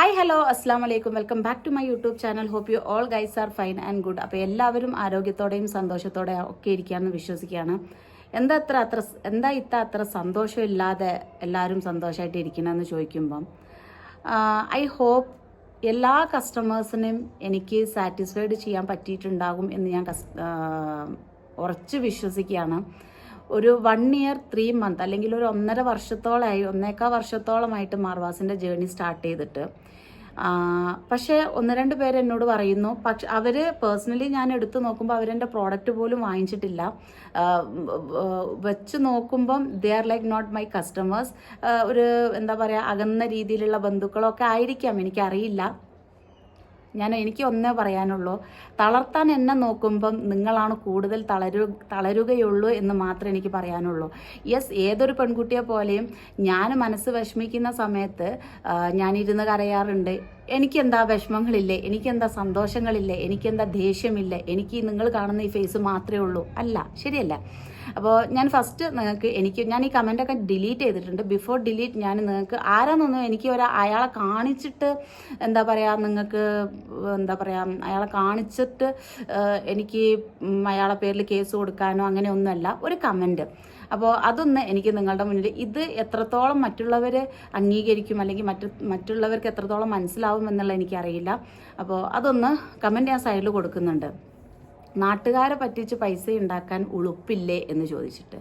Hi hello അസ്സാം വലൈക്കും welcome back to my YouTube channel hope you all guys are fine and good അപ്പോൾ എല്ലാവരും ആരോഗ്യത്തോടെയും സന്തോഷത്തോടെയും ഒക്കെ ഇരിക്കുകയെന്ന് വിശ്വസിക്കുകയാണ്. എന്താ അത്ര അത്ര എന്താ ഇത്ര അത്ര സന്തോഷമില്ലാതെ എല്ലാവരും സന്തോഷമായിട്ട് ഇരിക്കണമെന്ന് ചോദിക്കുമ്പം ഐ ഹോപ്പ് എല്ലാ കസ്റ്റമേഴ്സിനെയും എനിക്ക് സാറ്റിസ്ഫൈഡ് ചെയ്യാൻ പറ്റിയിട്ടുണ്ടാകും എന്ന് ഞാൻ കസ് ഉറച്ച് വിശ്വസിക്കുകയാണ്. ഒരു വൺ ഇയർ ത്രീ മന്ത് അല്ലെങ്കിൽ ഒരു ഒന്നര വർഷത്തോളമായി ഒന്നേക്കാ വർഷത്തോളമായിട്ട് മാർവാസിന്റെ ജേണി സ്റ്റാർട്ട് ചെയ്തിട്ട്. പക്ഷേ ഒന്ന് രണ്ട് പേര് എന്നോട് പറയുന്നു പക്ഷെ അവർ പേഴ്സണലി ഞാൻ എടുത്തു നോക്കുമ്പോൾ അവരെന്റെ പ്രോഡക്റ്റ് പോലും വാങ്ങിച്ചിട്ടില്ല. വെച്ച് നോക്കുമ്പം they are like not my customers ഒരു എന്താ പറയുക അകന്ന രീതിയിലുള്ള ബന്ധുക്കളൊക്കെ ആയിരിക്കാം എനിക്കറിയില്ല. ഞാൻ എനിക്ക് ഒന്നേ പറയാനുള്ളൂ. തളർത്താൻ എന്നെ നോക്കുമ്പം നിങ്ങളാണ് കൂടുതൽ തളരു തളരുകയുള്ളൂ എന്ന് മാത്രമേ എനിക്ക് പറയാനുള്ളൂ. യെസ് ഏതൊരു പെൺകുട്ടിയെ പോലെയും ഞാൻ മനസ്സ് വിഷമിക്കുന്ന സമയത്ത് ഞാനിരുന്ന് കരയാറുണ്ട്. എനിക്കെന്താ വിഷമങ്ങളില്ലേ? എനിക്കെന്താ സന്തോഷങ്ങളില്ലേ? എനിക്കെന്താ ദേഷ്യമില്ലേ? എനിക്ക് നിങ്ങൾ കാണുന്ന ഈ ഫേസ് മാത്രമേ ഉള്ളൂ. അല്ല ശരിയല്ല. അപ്പോൾ ഞാൻ ഫസ്റ്റ് നിങ്ങൾക്ക് എനിക്ക് ഞാൻ ഈ കമന്റൊക്കെ ഡിലീറ്റ് ചെയ്തിട്ടുണ്ട്. ബിഫോർ ഡിലീറ്റ് ഞാൻ നിങ്ങൾക്ക് ആരാന്നൊന്നും എനിക്ക് ഒരു അയാളെ കാണിച്ചിട്ട് എന്താ പറയുക നിങ്ങൾക്ക് എന്താ പറയുക അയാളെ കാണിച്ചിട്ട് എനിക്ക് അയാളെ പേരിൽ കേസ് കൊടുക്കാനോ അങ്ങനെ ഒന്നുമല്ല ഒരു കമന്റ് അപ്പോൾ അതൊന്ന് എനിക്ക് നിങ്ങളുടെ മുന്നിൽ ഇത് എത്രത്തോളം മറ്റുള്ളവർ അംഗീകരിക്കും അല്ലെങ്കിൽ മറ്റു മറ്റുള്ളവർക്ക് എത്രത്തോളം മനസ്സിലാവും എന്നുള്ള എനിക്കറിയില്ല. അപ്പോൾ അതൊന്ന് കമന്റ് ഞാൻ സൈഡിൽ കൊടുക്കുന്നുണ്ട്. നാട്ടുകാരെ പറ്റിച്ച് പൈസ ഉണ്ടാക്കാൻ ഉളുപ്പില്ലേ എന്ന് ചോദിച്ചിട്ട്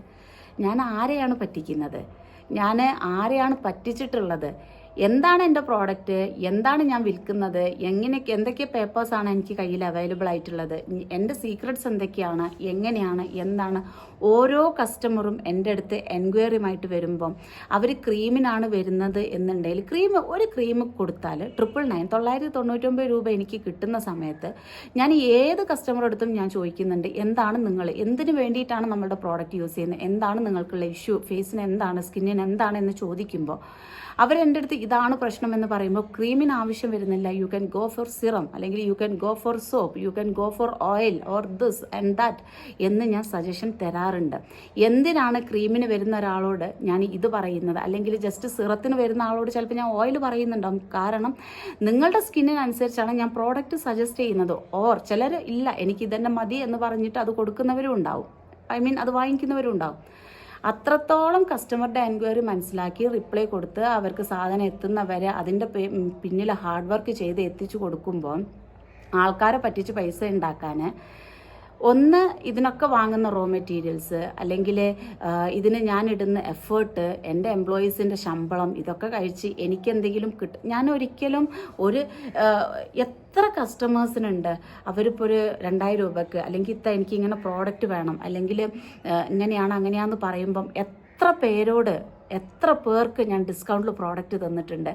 ഞാൻ ആരെയാണ് പറ്റിക്കുന്നത്? ഞാൻ ആരെയാണ് പറ്റിച്ചിട്ടുള്ളത്? എന്താണ് എന്റെ പ്രോഡക്റ്റ്? എന്താണ് ഞാൻ വിൽക്കുന്നത്? എങ്ങനെയൊക്കെ എന്തൊക്കെ പേപ്പേഴ്സാണ് എനിക്ക് കയ്യിൽ അവൈലബിൾ ആയിട്ടുള്ളത്? എന്റെ സീക്രട്സ് എന്തൊക്കെയാണ്? എങ്ങനെയാണ്? എന്താണ്? ഓരോ കസ്റ്റമറും എന്റെ അടുത്ത് എൻക്വയറിയുമായിട്ട് വരുമ്പം അവർ ക്രീമിനാണ് വരുന്നത് എന്നുണ്ടെങ്കിൽ ക്രീം ഒരു ക്രീം കൊടുത്താൽ ട്രിപ്പിൾ നയൻ തൊള്ളായിരത്തി തൊണ്ണൂറ്റൊമ്പത് രൂപ എനിക്ക് കിട്ടുന്ന സമയത്ത് ഞാൻ ഏത് കസ്റ്റമർ അടുത്തും ഞാൻ ചോദിക്കുന്നുണ്ട് എന്താണ് നിങ്ങൾ? എന്തിനു വേണ്ടിയിട്ടാണ് നമ്മളുടെ പ്രോഡക്റ്റ് യൂസ് ചെയ്യുന്നത്? എന്താണ് നിങ്ങൾക്കുള്ള ഇഷ്യൂ ഫേസിന് എന്താണ്? സ്കിന്നിന് എന്താണ്? എന്ന് ചോദിക്കുമ്പോൾ അവരെന്റെ അടുത്ത് ഇതാണ് പ്രശ്നം എന്ന് പറയുമ്പോൾ ക്രീമിന് ആവശ്യം വരുന്നില്ല. You can go for serum അല്ലെങ്കിൽ you can go for soap you can go for oil or this and that എന്ന് ഞാൻ സജഷൻ തരാറുണ്ട്. എന്തിനാണ് ക്രീമിന് വരുന്ന ഒരാളോട് ഞാൻ ഇത് പറയുന്നത്? അല്ലെങ്കിൽ ജസ്റ്റ് സിറത്തിന് വരുന്ന ആളോട് ചിലപ്പോൾ ഞാൻ ഓയിൽ പറയുന്നുണ്ടാവും. കാരണം നിങ്ങളുടെ സ്കിന്നിനനുസരിച്ചാണ് ഞാൻ പ്രോഡക്റ്റ് സജസ്റ്റ് ചെയ്യുന്നത്. ഓർ ചിലർ ഇല്ല എനിക്ക് ഇതന്നെ മതി എന്ന് പറഞ്ഞിട്ട് അത് കൊടുക്കുന്നവരും ഉണ്ടാവും. ഐ മീൻ അത് വാങ്ങിക്കുന്നവരും ഉണ്ടാവും. അത്രത്തോളം കസ്റ്റമറുടെ എൻക്വയറി മനസ്സിലാക്കി റിപ്ലൈ കൊടുത്ത് അവർക്ക് സാധനം എത്തുന്നവരെ അതിന്റെ പിന്നിൽ ഹാർഡ് വർക്ക് ചെയ്ത് എത്തിച്ചു കൊടുക്കുമ്പോൾ ആൾക്കാരെ പറ്റിച്ച് പൈസ ഉണ്ടാക്കാൻ ഒന്ന് ഇതിനൊക്കെ വാങ്ങുന്ന റോ മെറ്റീരിയൽസ് അല്ലെങ്കിൽ ഇതിന് ഞാൻ ഇടുന്ന എഫേർട്ട് എന്റെ എംപ്ലോയീസിന്റെ ശമ്പളം ഇതൊക്കെ കഴിച്ച് എനിക്ക് എന്തെങ്കിലും കിട്ടും ഞാൻ ഒരിക്കലും ഒരു എത്ര കസ്റ്റമേഴ്സിനുണ്ട് അവരിപ്പോൾ ഒരു രണ്ടായിരം രൂപക്ക് അല്ലെങ്കിൽ ഇത്ത എനിക്ക് ഇങ്ങനെ പ്രോഡക്റ്റ് വേണം അല്ലെങ്കിൽ ഇങ്ങനെയാണ് അങ്ങനെയാണെന്ന് പറയുമ്പം എത്ര പേരോട് എത്ര പേർക്ക് ഞാൻ ഡിസ്കൗണ്ടിൽ പ്രോഡക്റ്റ് തന്നിട്ടുണ്ട്?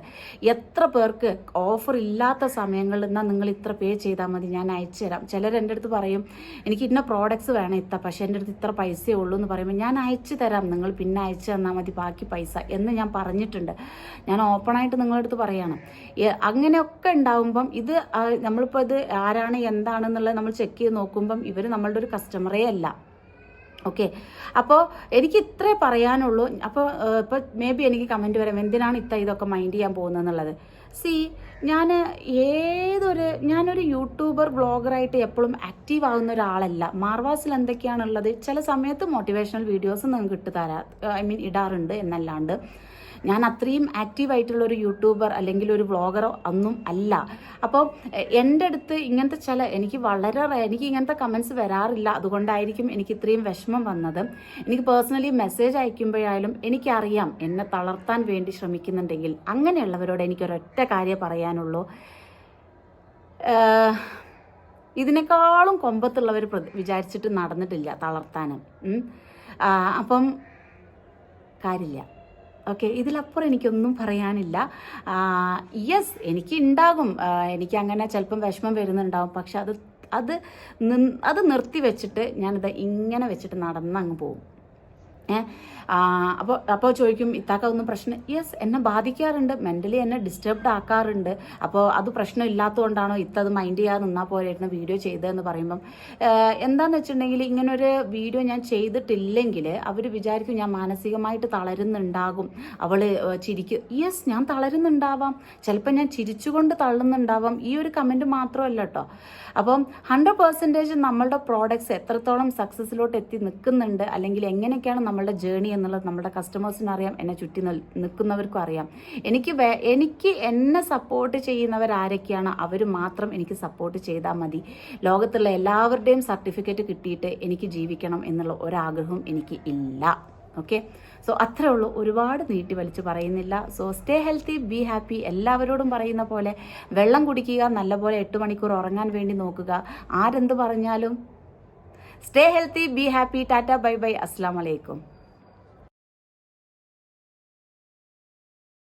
എത്ര പേർക്ക് ഓഫർ ഇല്ലാത്ത സമയങ്ങളിൽ നിന്നാൽ നിങ്ങൾ ഇത്ര പേ ചെയ്താൽ മതി ഞാൻ അയച്ചു തരാം. ചിലർ എന്റെ അടുത്ത് പറയും എനിക്ക് ഇന്ന പ്രോഡക്ട്സ് വേണം ഇത്ത പക്ഷേ എന്റെ അടുത്ത് ഇത്ര പൈസയേ ഉള്ളൂ എന്ന് പറയുമ്പോൾ ഞാൻ അയച്ചു തരാം നിങ്ങൾ പിന്നെ അയച്ചു തന്നാൽ മതി ബാക്കി പൈസ എന്ന് ഞാൻ പറഞ്ഞിട്ടുണ്ട്. ഞാൻ ഓപ്പണായിട്ട് നിങ്ങളുടെ അടുത്ത് പറയാണ്. അങ്ങനെയൊക്കെ ഉണ്ടാവുമ്പം ഇത് നമ്മളിപ്പോൾ ഇത് ആരാണ് എന്താണെന്നുള്ളത് നമ്മൾ ചെക്ക് ചെയ്ത് നോക്കുമ്പം ഇവർ നമ്മളുടെ ഒരു കസ്റ്റമറേ അല്ല. ഓക്കെ അപ്പോൾ എനിക്ക് ഇത്രേ പറയാനുള്ളൂ. അപ്പോൾ ഇപ്പോൾ മേ ബി എനിക്ക് കമന്റ് വരാം. എന്തിനാണ് ഇത്ത ഇതൊക്കെ മൈൻഡ് ചെയ്യാൻ പോകുന്നതെന്നുള്ളത്? സി ഞാൻ ഏതൊരു ഞാനൊരു യൂട്യൂബർ ബ്ലോഗറായിട്ട് എപ്പോഴും ആക്റ്റീവ് ആകുന്ന ഒരാളല്ല. മാർവാസിൽ എന്തൊക്കെയാണുള്ളത്? ചില സമയത്ത് മോട്ടിവേഷണൽ വീഡിയോസ് നിങ്ങൾക്ക് ഇട്ട് തരാ ഐ മീൻ ഇടാറുണ്ട് എന്നല്ലാണ്ട്. ഞാൻ അത്രയും ആക്റ്റീവ് ആയിട്ടുള്ള ഒരു യൂട്യൂബർ അല്ലെങ്കിൽ ഒരു വ്ളോഗറോ ഒന്നും അല്ല. അപ്പോൾ എന്റെ അടുത്ത് ഇങ്ങനത്തെ ചില എനിക്ക് വളരെ എനിക്ക് ഇങ്ങനത്തെ കമൻസ് വരാറില്ല. അതുകൊണ്ടായിരിക്കും എനിക്ക് ഇത്രയും വിഷമം വന്നത്. എനിക്ക് പേഴ്സണലി മെസ്സേജ് അയക്കുമ്പോഴായാലും എനിക്കറിയാം എന്നെ തളർത്താൻ വേണ്ടി ശ്രമിക്കുന്നുണ്ടെങ്കിൽ അങ്ങനെയുള്ളവരോട് എനിക്കൊരൊറ്റ കാര്യം പറയാനുള്ളൂ. ഇതിനേക്കാളും കൊമ്പത്തുള്ളവർ വിചാരിച്ചിട്ട് നടന്നിട്ടില്ല തളർത്താനും. അപ്പം കാര്യമില്ല. ഓക്കെ ഇതിലപ്പുറം എനിക്കൊന്നും പറയാനില്ല. യെസ് എനിക്ക് ഉണ്ടാകും എനിക്ക് അങ്ങനെ ചിലപ്പം വിഷമം വരുന്നുണ്ടാകും പക്ഷെ അത് അത് അത് നിർത്തി വെച്ചിട്ട് ഞാനിത് ഇങ്ങനെ വെച്ചിട്ട് നടന്നങ്ങ് പോകും. അപ്പോൾ അപ്പോൾ ചോദിക്കും ഇത്താക്ക ഒന്നും പ്രശ്നം യെസ് എന്നെ ബാധിക്കാറുണ്ട്. മെന്റലി എന്നെ ഡിസ്റ്റർബ്ഡ് ആക്കാറുണ്ട്. അപ്പോൾ അത് പ്രശ്നം ഇല്ലാത്തതുകൊണ്ടാണോ ഇത്ത അത് മൈൻഡ് ചെയ്യാതെ നിന്നാൽ പോലെയായിരുന്നു വീഡിയോ ചെയ്തതെന്ന് പറയുമ്പം. എന്താണെന്ന് വെച്ചിട്ടുണ്ടെങ്കിൽ ഇങ്ങനൊരു വീഡിയോ ഞാൻ ചെയ്തിട്ടില്ലെങ്കിൽ അവർ വിചാരിക്കും ഞാൻ മാനസികമായിട്ട് തളരുന്നുണ്ടാകും. അവൾ ചിരിക്കും. യെസ് ഞാൻ തളരുന്നുണ്ടാവാം. ചിലപ്പോൾ ഞാൻ ചിരിച്ചുകൊണ്ട് തള്ളുന്നുണ്ടാവാം. ഈ ഒരു കമന്റ് മാത്രമല്ല കേട്ടോ അപ്പം ഹൺഡ്രഡ് നമ്മളുടെ പ്രോഡക്ട്സ് എത്രത്തോളം സക്സസ്സിലോട്ട് എത്തി നിൽക്കുന്നുണ്ട് അല്ലെങ്കിൽ എങ്ങനെയൊക്കെയാണ് നമ്മളുടെ ജേണി എന്നുള്ളത് നമ്മുടെ കസ്റ്റമേഴ്സിന് അറിയാം എന്നെ ചുറ്റി നിൽ- നിൽക്കുന്നവർക്കും അറിയാം. എനിക്ക് എനിക്ക് എന്നെ സപ്പോർട്ട് ചെയ്യുന്നവർ ആരൊക്കെയാണ് അവർ മാത്രം എനിക്ക് സപ്പോർട്ട് ചെയ്താൽ മതി. ലോകത്തുള്ള എല്ലാവരുടെയും സർട്ടിഫിക്കറ്റ് കിട്ടിയിട്ട് എനിക്ക് ജീവിക്കണം എന്നുള്ള ഒരാഗ്രഹവും എനിക്ക് ഇല്ല. ഓക്കെ സോ അത്രേ ഉള്ളൂ. ഒരുപാട് നീട്ടി വലിച്ചു പറയുന്നില്ല. So stay healthy be happy എല്ലാവരോടും പറയുന്ന പോലെ വെള്ളം കുടിക്കുക നല്ലപോലെ എട്ട് മണിക്കൂർ ഉറങ്ങാൻ വേണ്ടി നോക്കുക. ആരെന്ത് പറഞ്ഞാലും stay healthy be happy tata bye bye അസ്സാം വലൈക്കും